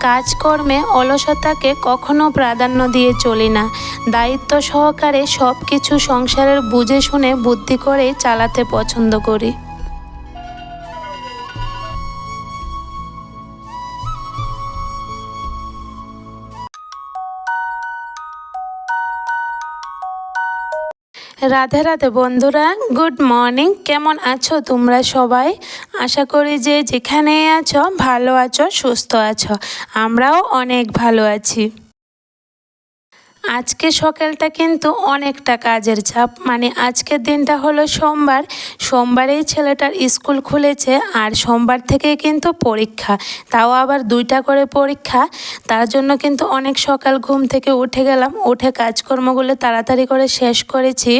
কাজকর্মে অলসতাকে কখনো প্রাধান্য দিয়ে চলি না। দায়িত্ব সহকারে সব কিছু সংসারের বুঝে শুনে বুদ্ধি করে চালাতে পছন্দ করি। রাধে রাধে বন্ধুরা, গুড মর্নিং। কেমন আছো তোমরা সবাই? আশা করি যে যেখানে আছো, ভালো আছো, সুস্থ আছো। আমরাও অনেক ভালো আছি। আজকে সকালটা কিন্তু অনেকটা কাজের চাপ। মানে আজকের দিনটা হলো সোমবার। সোমবারেই ছেলেটার স্কুল খুলেছে আর সোমবার থেকে কিন্তু পরীক্ষা। তাও আবার দুইটা করে পরীক্ষা। তার জন্য কিন্তু অনেক সকাল ঘুম থেকে উঠে গেলাম। উঠে কাজকর্মগুলো তাড়াতাড়ি করে শেষ করেছি।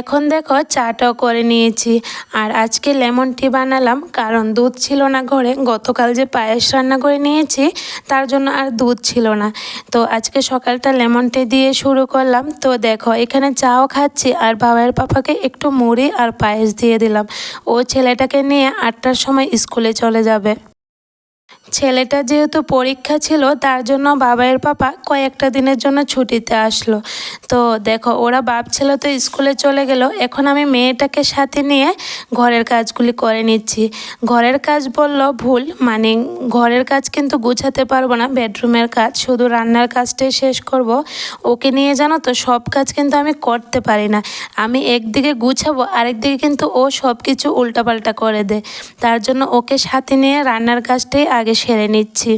এখন দেখো চাটাও করে নিয়েছি। আর আজকে লেমন টি বানালাম, কারণ দুধ ছিল না ঘরে। গতকাল যে পায়েস রান্না করে নিয়েছি, তার জন্য আর দুধ ছিল না। তো আজকে সকালটা লেমন টি দিয়ে শুরু করলাম। তো দেখো, এখানে চাও খাচ্ছি, আর বাবার পাপাকে একটু মুড়ি আর পায়েস দিয়ে দিলাম। ও ছেলেটাকে নিয়ে আটটার সময় স্কুলে চলে যাবে। ছেলেটা যেহেতু পরীক্ষা ছিল, তার জন্য বাবাইয়ের পাপা কয়েকটা দিনের জন্য ছুটিতে আসলো। তো দেখো, ওরা বাপ ছেলে তো স্কুলে চলে গেল, এখন আমি মেয়েটাকে সাথে নিয়ে ঘরের কাজগুলি করে নিচ্ছি। ঘরের কাজ বলল ভুল মানে ঘরের কাজ কিন্তু গুছাতে পারব না, বেডরুমের কাজ, শুধু রান্নার কাজটাই শেষ করব। ওকে নিয়ে জানো তো, সব কাজ কিন্তু আমি করতে পারি না। আমি একদিকে গুছাবো, আরেকদিকে কিন্তু ও সব কিছু উল্টাপাল্টা করে দেয়। তার জন্য ওকে সাথে নিয়ে রান্নার কাজটাই আগে সেরে নিচ্ছি।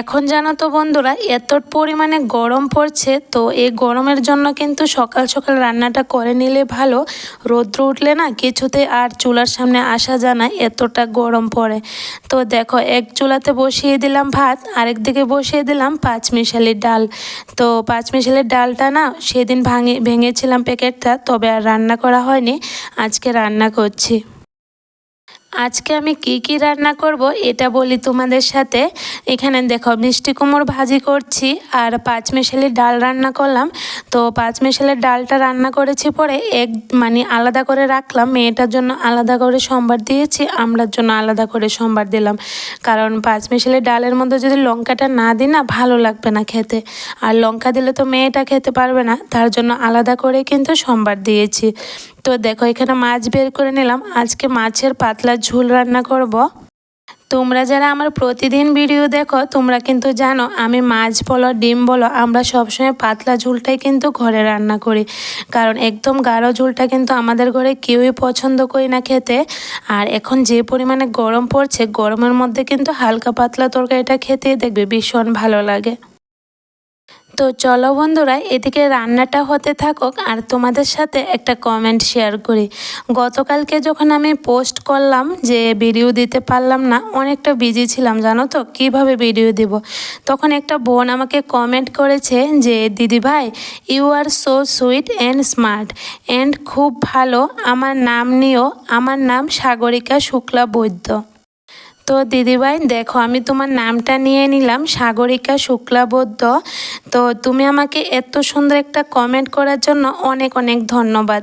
এখন জানো তো বন্ধুরা, এত পরিমাণে গরম পড়ছে, তো এই গরমের জন্য কিন্তু সকাল সকাল রান্নাটা করে নিলে ভালো। রৌদ্র উঠলে না কিছুতে আর চুলার সামনে আসা যায় না, এতটা গরম পড়ে। তো দেখো, এক চুলাতে বসিয়ে দিলাম ভাত, আরেক দিকে বসিয়ে দিলাম পাঁচ মিশালির ডাল। তো পাঁচ মিশালির ডালটা না সেদিন ভাঙে, ভেঙেছিলাম প্যাকেটটা, তবে আর রান্না করা হয়নি, আজকে রান্না করছি। আজকে আমি কি কি রান্না করব এটা বলি তোমাদের সাথে। এখানে দেখো মিষ্টি কুমড়ো ভাজি করছি আর পাঁচ মেশালির ডাল রান্না করলাম। তো পাঁচ মেশালের ডালটা রান্না করেছি পরে এক মানে আলাদা করে রাখলাম। মেয়েটার জন্য আলাদা করে সোমবার দিয়েছি, আমরার জন্য আলাদা করে সোমবার দিলাম। কারণ পাঁচ মেশালের ডালের মধ্যে যদি লঙ্কাটা না দিই না ভালো লাগবে না খেতে। আর লঙ্কা দিলে তো মেয়েটা খেতে পারবে না, তার জন্য আলাদা করে কিন্তু সোমবার দিয়েছি। তো দেখো, এখানে মাছ বের করে নিলাম। আজকে মাছের পাতলা ঝোল রান্না করব। তোমরা যারা আমার প্রতিদিন ভিডিও দেখো, তোমরা কিন্তু জানো, আমি মাছ বলো, ডিম বলো, আমরা সবসময় পাতলা ঝোলটাই কিন্তু ঘরে রান্না করি। কারণ একদম গাঢ় ঝোলটা কিন্তু আমাদের ঘরে কেউই পছন্দ করি না খেতে। আর এখন যে পরিমাণে গরম পড়ছে, গরমের মধ্যে কিন্তু হালকা পাতলা তরকারিটা খেতে দেখবে ভীষণ ভালো লাগে। তো চলো বন্ধুরা, এদিকে রান্নাটা হতে থাকুক আর তোমাদের সাথে একটা কমেন্ট শেয়ার করি। গতকালকে যখন আমি পোস্ট করলাম যে ভিডিও দিতে পারলাম না, অনেকটা বিজি ছিলাম, জানো তো? কীভাবে ভিডিও দিব? তখন একটা বোন আমাকে কমেন্ট করেছে যে, দিদি ভাই you are so sweet and smart and খুব ভালো। আমার নাম নিও। আমার নাম সাগরিকা শুক্লা বৈদ্য। তো দিদিভাই, দেখো, আমি তোমার নামটা নিয়ে নিলাম, সাগরিকা শুক্লাবদ্ধ তো তুমি আমাকে এত সুন্দর একটা কমেন্ট করার জন্য অনেক অনেক ধন্যবাদ।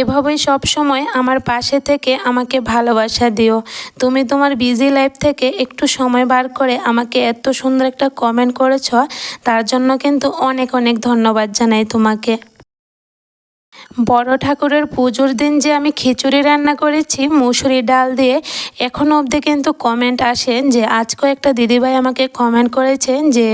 এভাবেই সব সময় আমার পাশে থেকে আমাকে ভালোবাসা দিও। তুমি তোমার বিজি লাইফ থেকে একটু সময় বার করে আমাকে এত সুন্দর একটা কমেন্ট করেছ, তার জন্য কিন্তু অনেক অনেক ধন্যবাদ জানাই তোমাকে। বড় ঠাকুরের পুজোর দিন যে আমি খিচুড়ি রান্না করেছি মুসুরি ডাল দিয়ে এখনও অবধি কিন্তু কমেন্ট আসেন যে, আজ কয়েকটা দিদিভাই আমাকে কমেন্ট করেছেন যে,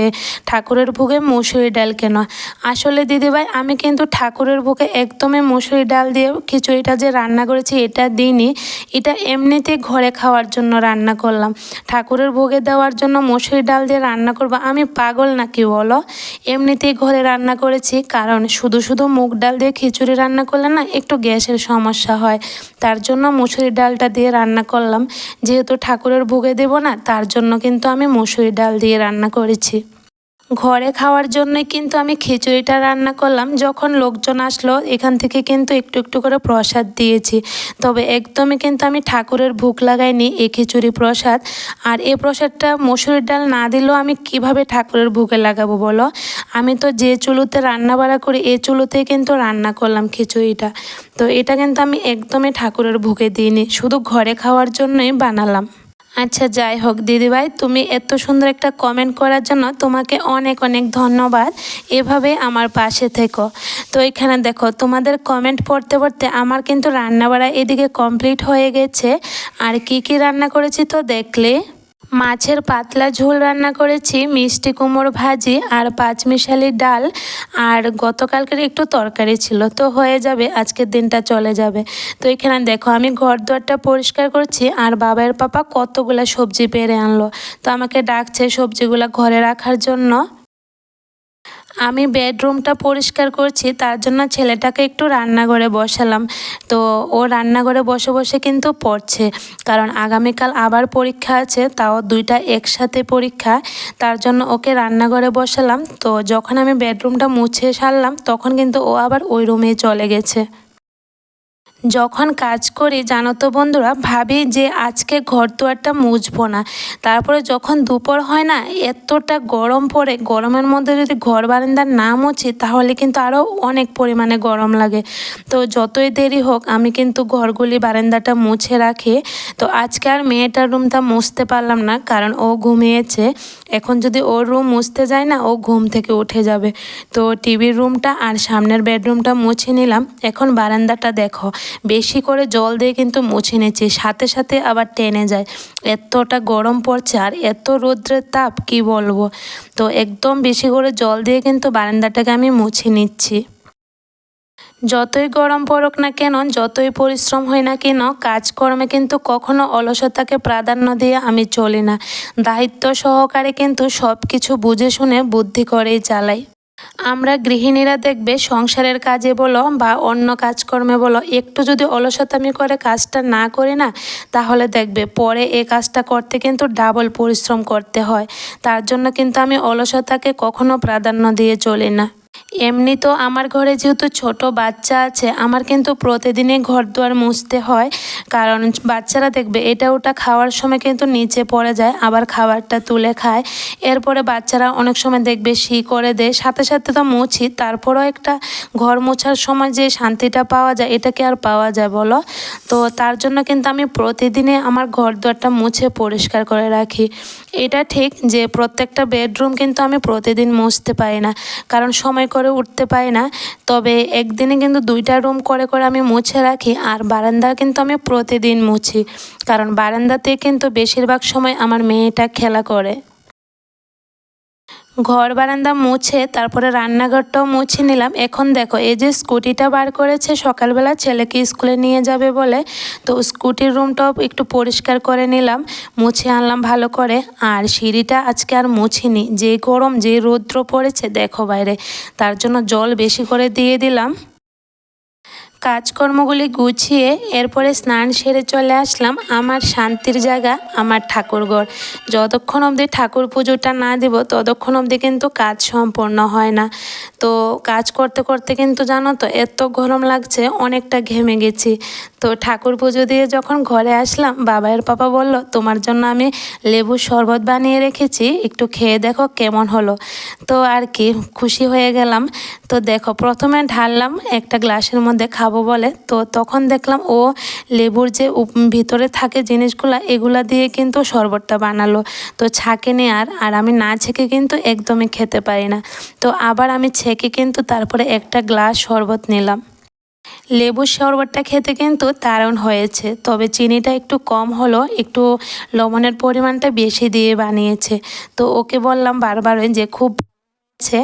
ঠাকুরের ভোগে মুসুরি ডাল কেন? আসলে দিদিভাই, আমি কিন্তু ঠাকুরের ভোগে একদমই মুসুরি ডাল দিয়ে খিচুড়িটা যে রান্না করেছি, এটা দিইনি। এটা এমনিতেই ঘরে খাওয়ার জন্য রান্না করলাম। ঠাকুরের ভোগে দেওয়ার জন্য মুসুরি ডাল দিয়ে রান্না করব। আমি পাগল নাকি বলো? এমনিতেই ঘরে রান্না করেছি, কারণ শুধু শুধু মুগ ডাল দিয়ে খিচুড়ি রান্না করলে না একটু গ্যাসের সমস্যা হয়। তার জন্য মুসুরি ডালটা দিয়ে রান্না করলাম। যেহেতু ঠাকুরের ভোগে দেবো না, তার জন্য কিন্তু আমি মুসুরি ডাল দিয়ে রান্না করেছি। ঘরে খাওয়ার জন্যই কিন্তু আমি খিচুড়িটা রান্না করলাম। যখন লোকজন আসলো, এখান থেকে কিন্তু একটু একটু করে প্রসাদ দিয়েছি। তবে একদমই কিন্তু আমি ঠাকুরের ভুক লাগাইনি এই খিচুড়ি প্রসাদ। আর এই প্রসাদটা মসুরির ডাল না দিলেও আমি কীভাবে ঠাকুরের ভুকে লাগাবো বলো? আমি তো যে চুলোতে রান্না বাড়া করি এই চুলোতেই কিন্তু রান্না করলাম খিচুড়িটা। তো এটা কিন্তু আমি একদমই ঠাকুরের ভুকে দিইনি, শুধু ঘরে খাওয়ার জন্যই বানালাম। আচ্ছা যাই হোক, দিদিভাই, তুমি এত সুন্দর একটা কমেন্ট করার জন্য তোমাকে অনেক অনেক ধন্যবাদ। এভাবে আমার পাশে থেকো। তো এখানে দেখো, তোমাদের কমেন্ট পড়তে পড়তে আমার কিন্তু রান্নাবাড়া এদিকে কমপ্লিট হয়ে গেছে। আর কি কি রান্না করেছি তো দেখলে? মাছের পাতলা ঝোল রান্না করেছি, মিষ্টি কুমড়ো ভাজি আর পাঁচমিশালি ডাল। আর গতকালকের একটু তরকারি ছিল, তো হয়ে যাবে, আজকের দিনটা চলে যাবে। তো এখানে দেখো, আমি ঘর দুয়ারটা পরিষ্কার করছি আর বাবার পাপা কতগুলা সবজি পেরে আনলো। তো আমাকে ডাকছে সবজিগুলা ঘরে রাখার জন্য। আমি বেডরুমটা পরিষ্কার করছি, তার জন্য ছেলেটাকে একটু রান্নাঘরে বসালাম। তো ও রান্নাঘরে বসে বসে কিন্তু পড়ছে। কারণ আগামীকাল আবার পরীক্ষা আছে, তাও দুইটা একসাথে পরীক্ষা। তার জন্য ওকে রান্নাঘরে বসালাম। তো যখন আমি বেডরুমটা মুছে সারলাম, তখন কিন্তু ও আবার ওই রুমেই চলে গেছে। যখন কাজ করি, জানো তো বন্ধুরা, ভাবি যে আজকে ঘর দুয়ারটা মুছবো না। তারপরে যখন দুপুর হয় না, এতটা গরম পড়ে, গরমের মধ্যে যদি ঘর বারান্দা না মুছি, তাহলে কিন্তু আরও অনেক পরিমাণে গরম লাগে। তো যতই দেরি হোক, আমি কিন্তু ঘরগুলি বারান্দাটা মুছে রাখি। তো আজকে আর মেয়েটার রুমটা মুছতে পারলাম না, কারণ ও ঘুমিয়েছে। এখন যদি ওর রুম মুছতে যায় না, ও ঘুম থেকে উঠে যাবে। তো টিভির রুমটা আর সামনের বেডরুমটা মুছে নিলাম। এখন বারান্দাটা দেখো। বেশি করে জল দিয়ে কিন্তু মুছে নিচ্ছি। সাথে সাথে আবার টেনে যায়। এতটা গরম পড়ছে আর এত রৌদ্রের তাপ, কি বলব? তো একদম বেশি করে জল দিয়ে কিন্তু বারান্দাটাকে আমি মুছে নিচ্ছি। যতই গরম পড়ুক না কেন, যতই পরিশ্রম হয় না কেন, কাজকর্মে কিন্তু কখনো অলসতাকে প্রাধান্য দিয়ে আমি চলি না। দায়িত্ব সহকারে কিন্তু সব কিছু বুঝে শুনে বুদ্ধি করেই চালাই। আমরা গৃহিণীরা দেখবে সংসারের কাজে বলো বা অন্য কাজকর্মে বলো, একটু যদি অলসতামি করে কাজটা না করে না, তাহলে দেখবে পরে এ কাজটা করতে কিন্তু ডাবল পরিশ্রম করতে হয়। তার জন্য কিন্তু আমি অলসতাকে কখনো প্রাধান্য দিয়ে চলি না। এমনি তো আমার ঘরে যেহেতু ছোট বাচ্চা আছে, আমার কিন্তু প্রতিদিনই ঘর দুয়ার মুছতে হয়। কারণ বাচ্চারা দেখবে এটা ওটা খাওয়ার সময় কিন্তু নিচে পড়ে যায়, আবার খাবারটা তুলে খায়। এরপরে বাচ্চারা অনেক সময় দেখবে শি করে দেয়। সাথে সাথে তো মুছি, তারপরেও একটা ঘর মোছার সময় যে শান্তিটা পাওয়া যায়, এটা কি আর পাওয়া যায় বলো? তো তার জন্য কিন্তু আমি প্রতিদিনে আমার ঘর দুয়ারটা মুছে পরিষ্কার করে রাখি। এটা ঠিক যে প্রত্যেকটা বেডরুম কিন্তু আমি প্রতিদিন মুছতে পারি না। কারণ সময় উঠতে পারি না। তবে একদিনে কিন্তু দুইটা রুম করে করে আমি মুছে রাখি। আর বারান্দা কিন্তু আমি প্রতিদিন মুছি। কারণ বারান্দাতে কিন্তু বেশিরভাগ সময় আমার মেয়েটা খেলা করে। ঘর বারান্দা মুছে, তারপরে রান্নাঘরটাও মুছে নিলাম। এখন দেখো, এই যে স্কুটিটা বার করেছে, সকালবেলা ছেলেকে স্কুলে নিয়ে যাবে বলে, তো স্কুটির রুমটাও একটু পরিষ্কার করে নিলাম, মুছে আনলাম ভালো করে। আর সিঁড়িটা আজকে আর মুছিনি, যে গরম, যে রৌদ্র পড়েছে, দেখো বাইরে, তার জন্য জল বেশি করে দিয়ে দিলাম। কাজকর্মগুলি গুছিয়ে এরপরে স্নান সেরে চলে আসলাম আমার শান্তির জায়গা, আমার ঠাকুরঘর। যতক্ষণ অবধি ঠাকুর পুজোটা না দিব, ততক্ষণ অবধি কিন্তু কাজ সম্পন্ন হয় না। তো কাজ করতে করতে কিন্তু জানো তো, এত গরম লাগছে, অনেকটা ঘেমে গেছি। তো ঠাকুর পুজো দিয়ে যখন ঘরে আসলাম বাবাইয়ের পাপা বলল, তোমার জন্য আমি লেবুর শরবত বানিয়ে রেখেছি, একটু খেয়ে দেখো কেমন হলো। তো আর কি, খুশি হয়ে গেলাম। তো দেখো, প্রথমে ঢাললাম একটা গ্লাসের মধ্যে খাব বলে। তো তখন দেখলাম ও লেবুর যে ভিতরে থাকে জিনিসগুলা, এগুলা দিয়ে কিন্তু শরবতটা বানালো। তো ছাঁকে আর আর আমি না ছেঁকে কিন্তু একদমই খেতে পারি না। তো আবার আমি ছেঁকে কিন্তু তারপরে একটা গ্লাস শরবত নিলাম। লেবুর শরবতটা খেতে কিন্তু দারুণ হয়েছে। তবে চিনিটা একটু কম হলো, একটু লবণের পরিমাণটা বেশি দিয়ে বানিয়েছে। তো ওকে বললাম বারবার যে খুব আছে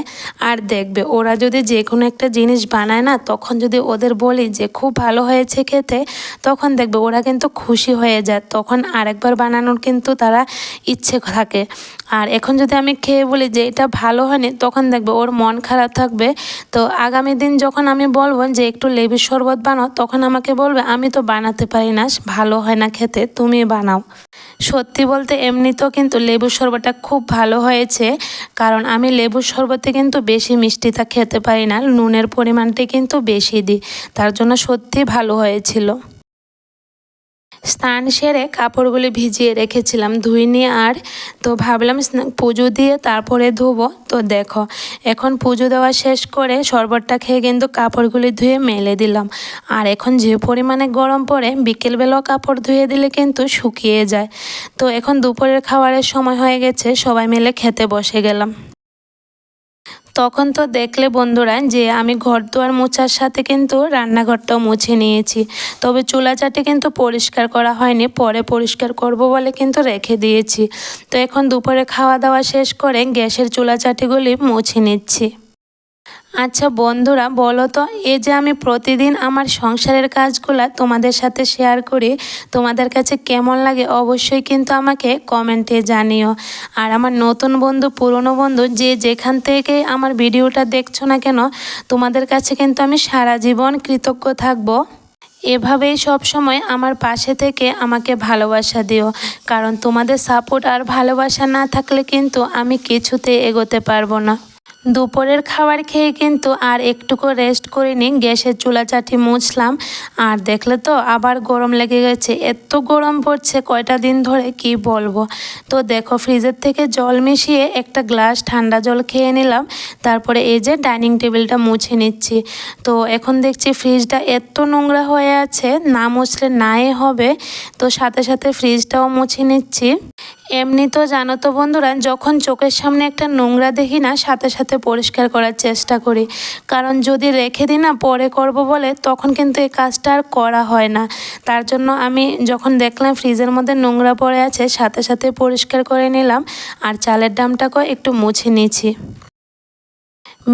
আর দেখবে। ওরা যদি যে কোনো একটা জিনিস বানায় না, তখন যদি ওদের বলি যে খুব ভালো হয়েছে খেতে, তখন দেখবে ওরা কিন্তু খুশি হয়ে যায়। তখন আরেকবার বানানোর কিন্তু তারা ইচ্ছে থাকে। আর এখন যদি আমি খেয়ে বলি যে এটা ভালো হয়নি, তখন দেখবে ওর মন খারাপ থাকবে। তো আগামী দিন যখন আমি বলব যে একটু লেবুর শরবত বানাও, তখন আমাকে বলবে, আমি তো বানাতে পারি না, ভালো হয় না খেতে, তুমি বানাও। সত্যি বলতে এমনিতেও কিন্তু লেবুর শরবতটা খুব ভালো হয়েছে, কারণ আমি লেবুর শরবতে কিন্তু বেশি মিষ্টিটা খেতে পারি না, নুনের পরিমাণটি কিন্তু বেশি দিই, তার জন্য সত্যি ভালো হয়েছিল। স্নান সেরে কাপড়গুলি ভিজিয়ে রেখেছিলাম ধুইনি আর, তো ভাবলাম পুজো দিয়ে তারপরে ধুবো। তো দেখো, এখন পুজো দেওয়া শেষ করে শরবতটা খেয়ে কিন্তু কাপড়গুলি ধুয়ে মেলে দিলাম। আর এখন যে পরিমাণে গরম পড়ে, বিকেলবেলাও কাপড় ধুয়ে দিলে কিন্তু শুকিয়ে যায়। তো এখন দুপুরের খাবারের সময় হয়ে গেছে, সবাই মিলে খেতে বসে গেলাম। তখন তো দেখলে বন্ধুরা যে আমি ঘর দুয়ার মোছার সাথে কিন্তু রান্নাঘরটাও মুছে নিয়েছি। তবে চুলাচাটি কিন্তু পরিষ্কার করা হয়নি, পরে পরিষ্কার করব বলে কিন্তু রেখে দিয়েছি। তো এখন দুপুরে খাওয়া দাওয়া শেষ করে গ্যাসের চুলাচাটিগুলি মুছে নিচ্ছি। আচ্ছা বন্ধুরা, বলো তো, এই যে আমি প্রতিদিন আমার সংসারের কাজগুলো তোমাদের সাথে শেয়ার করি, তোমাদের কাছে কেমন লাগে অবশ্যই কিন্তু আমাকে কমেন্টে জানিও। আর আমার নতুন বন্ধু, পুরনো বন্ধু, যে যেখান থেকে আমার ভিডিওটা দেখছ না কেন, তোমাদের কাছে কিন্তু আমি সারা জীবন কৃতজ্ঞ থাকব। এভাবেই সব সময় আমার পাশে থেকে আমাকে ভালোবাসা দিও, কারণ তোমাদের সাপোর্ট আর ভালোবাসা না থাকলে কিন্তু আমি কিছুতে এগোতে পারব না। দুপুরের খাবার খেয়ে কিন্তু আর একটুকু রেস্ট করে করিনি গ্যাসের চুলা চুলাচাটি মুছলাম। আর দেখলে তো আবার গরম লেগে গেছে। এত গরম পড়ছে, কয়টা দিন ধরে কি বলব? তো দেখো, ফ্রিজের থেকে জল মিশিয়ে একটা গ্লাস ঠান্ডা জল খেয়ে নিলাম। তারপরে এই যে ডাইনিং টেবিলটা মুছে নিচ্ছি। তো এখন দেখছি ফ্রিজটা এত নোংরা হয়ে আছে, না মুছলে নাই হবে। তো সাথে সাথে ফ্রিজটাও মুছে নিচ্ছি। এমনি তো জানো তো বন্ধুরা, যখন চোখের সামনে একটা নোংরা দেখি না, সাথে সাথে পরিষ্কার করার চেষ্টা করি। কারণ যদি রেখে দিই না, পরে করব বলে, তখন কিন্তু এই কাজটা আর করা হয় না। তার জন্য আমি যখন দেখলাম ফ্রিজের মধ্যে নোংরা পড়ে আছে, সাথে সাথে পরিষ্কার করে নিলাম, আর চালের ডামটাকেও একটু মুছে নিয়েছি।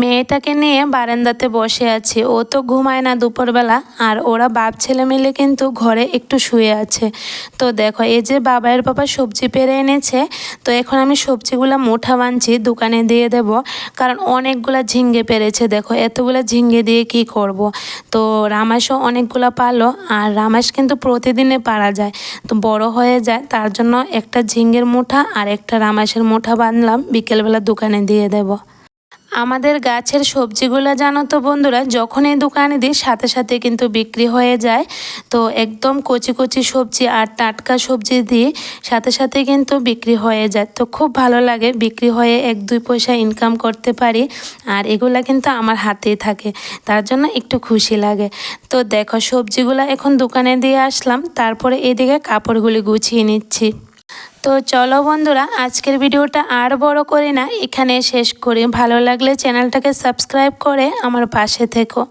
মেয়েটাকে নিয়ে বারান্দাতে বসে আছে। ও তো ঘুমায় না দুপুরবেলা, আর ওরা বাপ ছেলে মিলে কিন্তু ঘরে একটু শুয়ে আছে। তো দেখো, এই যে বাবাইয়ের বাবা সবজি পেরে এনেছে, তো এখন আমি সবজিগুলো মুঠা বানছি, দোকানে দিয়ে দেব। কারণ অনেকগুলো ঝিঙ্গে পেরেছে, দেখো, এতগুলো ঝিঙ্গে দিয়ে কি করব। তো রামাসও অনেকগুলো পালো, আর রামাস কিন্তু প্রতিদিনে পারা যায়। তো বড় হয়ে যায়, তার জন্য একটা ঝিঙ্গের মুঠা আর একটা রামাসের মুঠা বানলাম, বিকেলবেলা দোকানে দিয়ে দেবো। আমাদের গাছের সবজিগুলো জানো তো বন্ধুরা যখনই দোকানে দিই, সাথে সাথে কিন্তু বিক্রি হয়ে যায়। তো একদম কচি কচি সবজি আর টাটকা সবজি দিই সাথে সাথে কিন্তু বিক্রি হয়ে যায়। তো খুব ভালো লাগে বিক্রি হয়ে এক দুই পয়সা ইনকাম করতে পারি আর এগুলা কিন্তু আমার হাতেই থাকে, তার জন্য একটু খুশি লাগে। তো দেখো সবজিগুলো এখন দোকানে দিয়ে আসলাম, তারপরে এদিকে কাপড়গুলি গুছিয়ে নিচ্ছি। তো চলো বন্ধুরা, আজকের ভিডিওটা আর বড় করে না, এখানে শেষ করি। ভালো লাগলে চ্যানেলটাকে সাবস্ক্রাইব করে আমার পাশে থেকো।